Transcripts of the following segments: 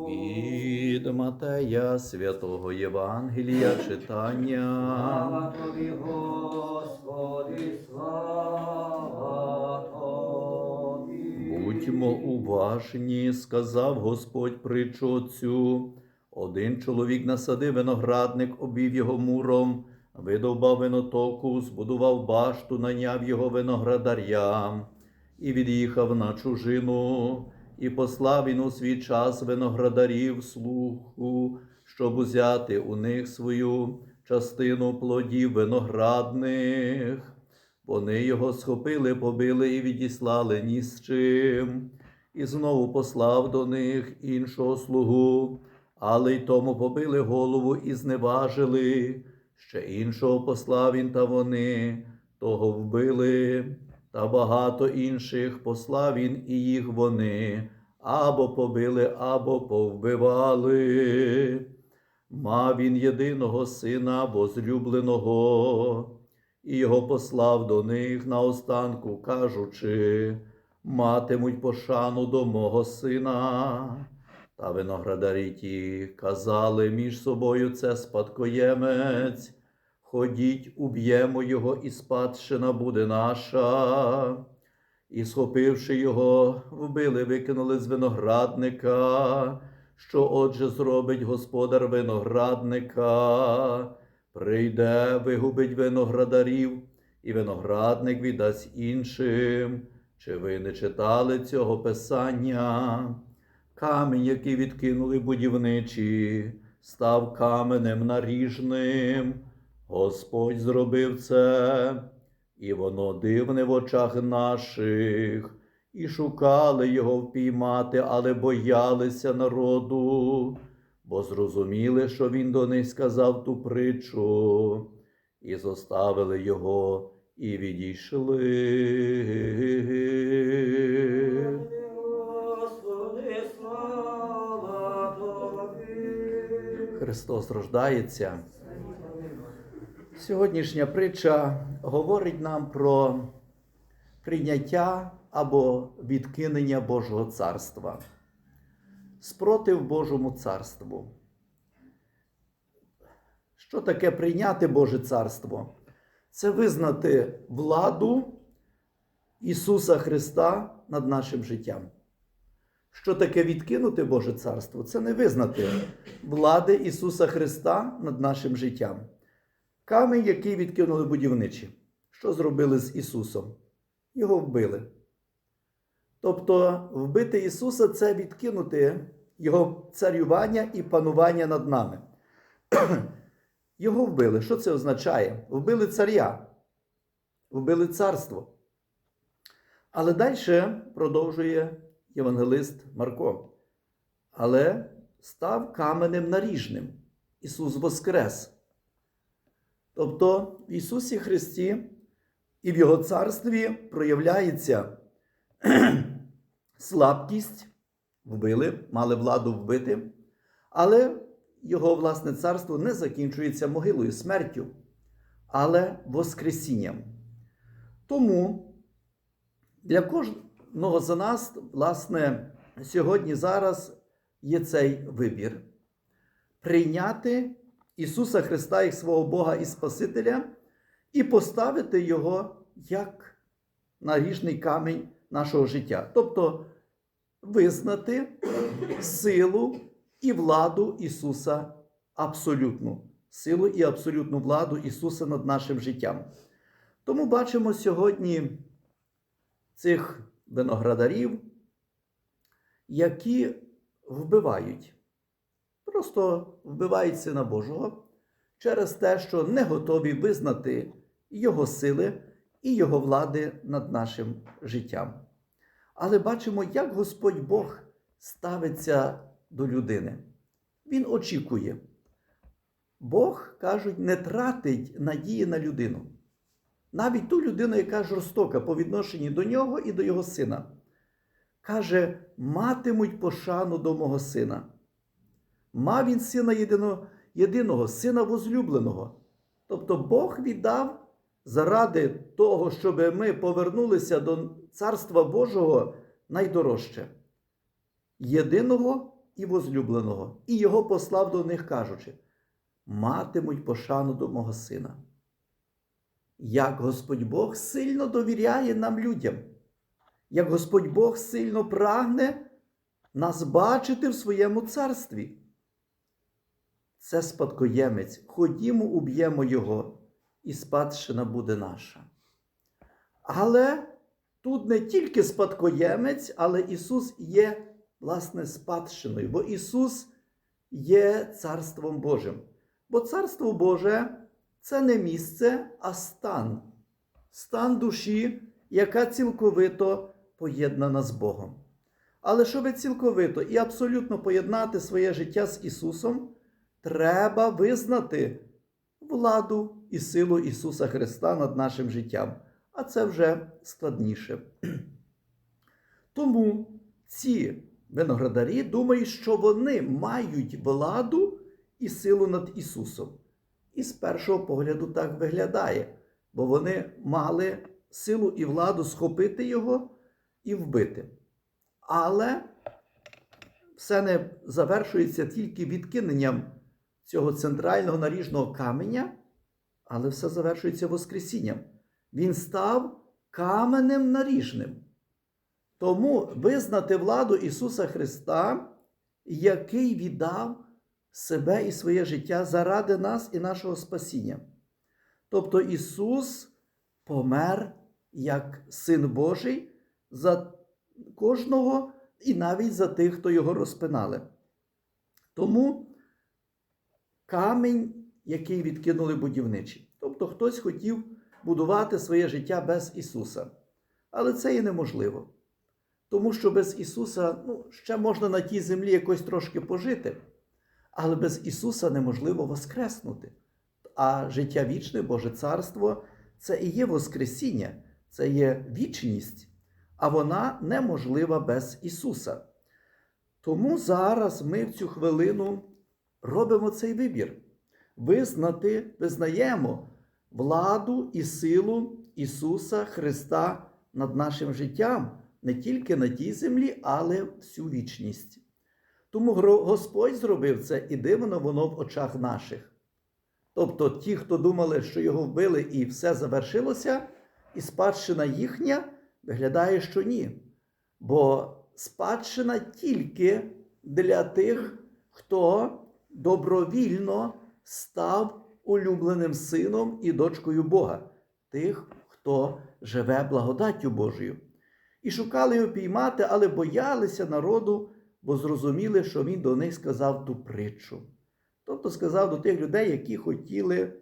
Від Матея святого Євангелія читання. Слава тобі, Господи, слава тобі. Будьмо уважні, сказав Господь притчу цю. Один чоловік насадив виноградник, обвів його муром, видовбав винотоку, збудував башту, наняв його виноградарям і від'їхав на чужину, і послав він у свій час виноградарів слуху, щоб узяти у них свою частину плодів виноградних. Вони його схопили, побили і відіслали ні з чим, і знову послав до них іншого слугу, але й тому побили голову і зневажили. Ще іншого послав він, та вони того вбили, та багато інших послав він і їх вони або побили, або повбивали. Мав він єдиного сина возлюбленого і його послав до них наостанку, кажучи, матимуть пошану до мого сина. Та виноградарі ті казали між собою це спадкоємець. Ходіть, уб'ємо його, і спадщина буде наша. І, схопивши його, вбили, викинули з виноградника. Що отже зробить господар виноградника? Прийде, вигубить виноградарів, і виноградник віддасть іншим. Чи ви не читали цього писання? Камінь, який відкинули будівничі, став каменем наріжним. Господь зробив це, і воно дивне в очах наших, і шукали його впіймати, але боялися народу бо зрозуміли, що він до них сказав ту притчу, і зоставили його і відійшли. Христос рождається. Сьогоднішня притча говорить нам про прийняття або відкинення Божого царства, спротив Божому царству. Що таке прийняти Боже царство? Це визнати владу Ісуса Христа над нашим життям. Що таке відкинути Боже царство? Це не визнати влади Ісуса Христа над нашим життям. Камінь, який відкинули будівничі. Що зробили з Ісусом? Його вбили. Тобто, вбити Ісуса це відкинути Його царювання і панування над нами. Його вбили. Що це означає? Вбили царя, вбили царство. Але далі продовжує євангелист Марко. Але став каменем наріжним. Ісус Воскрес. Тобто в Ісусі Христі і в Його царстві проявляється слабкість, вбили, мали владу вбити, але Його власне царство не закінчується могилою, смертю, але Воскресінням. Тому для кожного за нас, власне, сьогодні зараз є цей вибір прийняти Ісуса Христа як свого Бога і Спасителя і поставити Його як наріжний камінь нашого життя. Тобто визнати силу і владу Ісуса абсолютну, силу і абсолютну владу Ісуса над нашим життям. Тому бачимо сьогодні цих виноградарів, які вбивають, просто вбивають Сина Божого через те, що не готові визнати Його сили і Його влади над нашим життям. Але бачимо, як Господь Бог ставиться до людини. Він очікує. Бог, кажуть, не тратить надії на людину. Навіть ту людину, яка жорстока по відношенню до нього і до його сина. Каже, матимуть пошану до мого сина. Мав він сина єдиного, єдиного сина возлюбленого. Тобто Бог віддав заради того, щоб ми повернулися до Царства Божого найдорожче. Єдиного і возлюбленого, і його послав до них, кажучи: матимуть пошану до мого сина. Як Господь Бог сильно довіряє нам людям, як Господь Бог сильно прагне нас бачити в своєму царстві. Це спадкоємець. Ходімо, уб'ємо його, і спадщина буде наша. Але тут не тільки спадкоємець, але Ісус є, власне, спадщиною, бо Ісус є Царством Божим. Бо Царство Боже це не місце, а стан. Стан душі, яка цілковито поєднана з Богом. Але щоб цілковито і абсолютно поєднати своє життя з Ісусом, треба визнати владу і силу Ісуса Христа над нашим життям. А це вже складніше. Тому ці виноградарі думають, що вони мають владу і силу над Ісусом. І з першого погляду так виглядає, бо вони мали силу і владу схопити його і вбити. Але все не завершується тільки відкиненням цього центрального наріжного каменя, але все завершується Воскресінням. Він став каменем наріжним. Тому визнати владу Ісуса Христа, який віддав себе і своє життя заради нас і нашого спасіння. Тобто Ісус помер як Син Божий за кожного і навіть за тих, хто його розпинали. Тому камінь, який відкинули будівничі. Тобто хтось хотів будувати своє життя без Ісуса. Але це і неможливо. Тому що без Ісуса ну, ще можна на тій землі якось трошки пожити, але без Ісуса неможливо воскреснути. А життя вічне, Боже Царство це і є Воскресіння, це є вічність, а вона неможлива без Ісуса. Тому зараз ми в цю хвилину робимо цей вибір. Визнати, визнаємо владу і силу Ісуса Христа над нашим життям не тільки на тій землі, але всю вічність. Тому Господь зробив це і дивно воно в очах наших. Тобто ті, хто думали, що його вбили і все завершилося, і спадщина їхня виглядає, що ні. Бо спадщина тільки для тих, хто добровільно став улюбленим сином і дочкою Бога, тих, хто живе благодаттю Божою. І шукали його піймати, але боялися народу, бо зрозуміли, що він до них сказав ту притчу. Тобто сказав до тих людей, які хотіли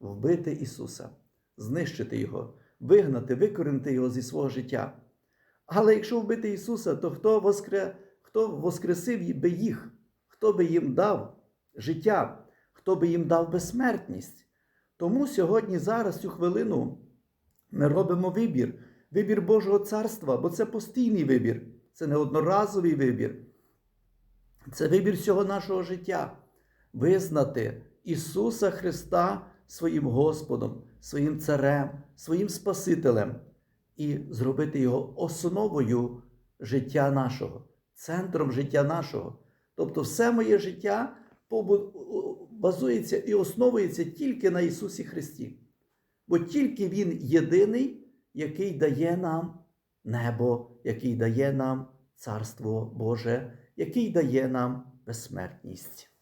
вбити Ісуса, знищити Його, вигнати, викорінити Його зі свого життя. Але якщо вбити Ісуса, то хто, воскре... хто воскресив би їх, хто би їм дав життя, хто би їм дав безсмертність? Тому сьогодні, зараз, цю хвилину, ми робимо вибір, вибір Божого царства, бо це постійний вибір, це не одноразовий вибір. Це вибір всього нашого життя. Визнати Ісуса Христа своїм Господом, своїм Царем, своїм Спасителем і зробити Його основою життя нашого, центром життя нашого. Тобто, все моє життя базується і основується тільки на Ісусі Христі. Бо тільки Він єдиний, який дає нам небо, який дає нам Царство Боже, який дає нам безсмертність.